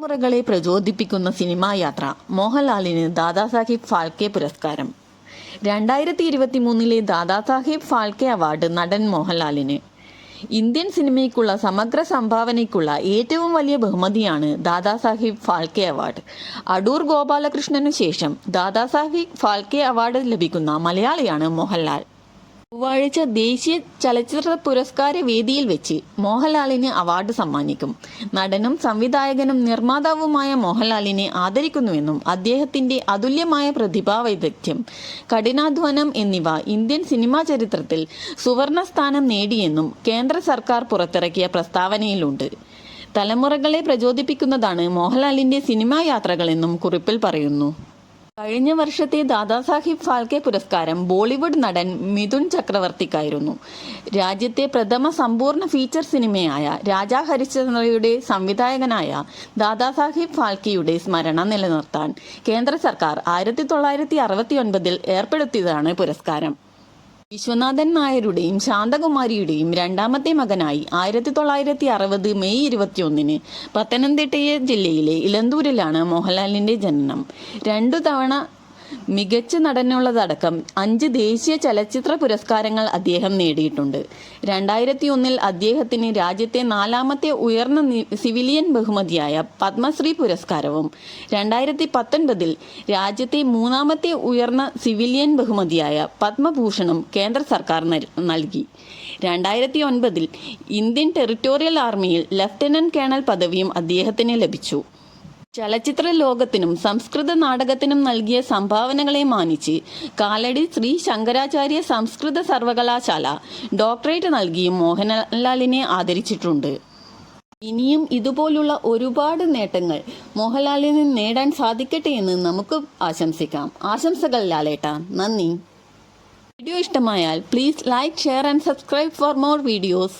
തലമുറകളെ പ്രചോദിപ്പിക്കുന്ന സിനിമാ യാത്ര മോഹൻലാലിന് ദാദാസാഹിബ് ഫാൽക്കെ പുരസ്കാരം. രണ്ടായിരത്തി ഇരുപത്തി മൂന്നിലെ ദാദാസാഹിബ് ഫാൽക്കെ അവാർഡ് നടൻ മോഹൻലാലിന്. ഇന്ത്യൻ സിനിമയ്ക്കുള്ള സമഗ്ര സംഭാവനയ്ക്കുള്ള ഏറ്റവും വലിയ ബഹുമതിയാണ് ദാദാസാഹിബ് ഫാൽക്കെ അവാർഡ്. അടൂർ ഗോപാലകൃഷ്ണനു ശേഷം ദാദാസാഹിബ് ഫാൽക്കെ അവാർഡ് ലഭിക്കുന്ന മലയാളിയാണ് മോഹൻലാൽ. ചൊവ്വാഴ്ച ദേശീയ ചലച്ചിത്ര പുരസ്കാര വേദിയിൽ വെച്ച് മോഹൻലാലിന് അവാർഡ് സമ്മാനിക്കും. നടനും സംവിധായകനും നിർമ്മാതാവുമായ മോഹൻലാലിനെ ആദരിക്കുന്നുവെന്നും അദ്ദേഹത്തിന്റെ അതുല്യമായ പ്രതിഭാ വൈദഗ്ധ്യം കഠിനാധ്വാനം എന്നിവ ഇന്ത്യൻ സിനിമാ ചരിത്രത്തിൽ സുവർണ സ്ഥാനം നേടിയെന്നും കേന്ദ്ര സർക്കാർ പുറത്തിറക്കിയ പ്രസ്താവനയിലുണ്ട്. തലമുറകളെ പ്രചോദിപ്പിക്കുന്നതാണ് മോഹൻലാലിന്റെ സിനിമാ യാത്രകളെന്നും കുറിപ്പിൽ പറയുന്നു. കഴിഞ്ഞ വർഷത്തെ ദാദാസാഹിബ് ഫാൽക്കെ പുരസ്കാരം ബോളിവുഡ് നടൻ മിഥുൻ ചക്രവർത്തിക്കായിരുന്നു. രാജ്യത്തെ പ്രഥമ സമ്പൂർണ ഫീച്ചർ സിനിമയായ രാജാ ഹരിശ്ചന്ദ്രയുടെ സംവിധായകനായ ദാദാസാഹിബ് ഫാൽക്കെയുടെ സ്മരണ നിലനിർത്താൻ കേന്ദ്ര സർക്കാർ ആയിരത്തി തൊള്ളായിരത്തി അറുപത്തി ഒൻപതിൽ ഏർപ്പെടുത്തിയതാണ് പുരസ്കാരം. വിശ്വനാഥൻ നായരുടെയും ശാന്തകുമാരിയുടെയും രണ്ടാമത്തെ മകനായി ആയിരത്തി തൊള്ളായിരത്തി അറുപത് മെയ് ഇരുപത്തിയൊന്നിന് പത്തനംതിട്ട ജില്ലയിലെ ഇലന്തൂരിലാണ് മോഹൻലാലിന്റെ ജനനം. രണ്ടു തവണ മികച്ച നടനുള്ളതടക്കം അഞ്ച് ദേശീയ ചലച്ചിത്ര പുരസ്കാരങ്ങൾ അദ്ദേഹം നേടിയിട്ടുണ്ട്. രണ്ടായിരത്തി ഒന്നിൽ അദ്ദേഹത്തിന് രാജ്യത്തെ നാലാമത്തെ ഉയർന്ന സിവിലിയൻ ബഹുമതിയായ പത്മശ്രീ പുരസ്കാരവും രണ്ടായിരത്തി പത്തൊൻപതിൽ രാജ്യത്തെ മൂന്നാമത്തെ ഉയർന്ന സിവിലിയൻ ബഹുമതിയായ പത്മഭൂഷണും കേന്ദ്ര സർക്കാർ നൽകി. രണ്ടായിരത്തി ഒൻപതിൽ ഇന്ത്യൻ ടെറിട്ടോറിയൽ ആർമിയിൽ ലഫ്റ്റനന്റ് കേണൽ പദവിയും അദ്ദേഹത്തിന് ലഭിച്ചു. ചലച്ചിത്ര ലോകത്തിനും സംസ്കൃത നാടകത്തിനും നൽകിയ സംഭാവനകളെ മാനിച്ച് കാലടി ശ്രീ ശങ്കരാചാര്യ സംസ്കൃത സർവകലാശാല ഡോക്ടറേറ്റ് നൽകിയും മോഹൻലാലിനെ ആദരിച്ചിട്ടുണ്ട്. ഇനിയും ഇതുപോലുള്ള ഒരുപാട് നേട്ടങ്ങൾ മോഹൻലാലിന് നേടാൻ സാധിക്കട്ടെ എന്ന് നമുക്ക് ആശംസിക്കാം. ആശംസകൾ ലാലേട്ട. നന്ദി. വീഡിയോ ഇഷ്ടമായാൽ please like share and subscribe for more videos.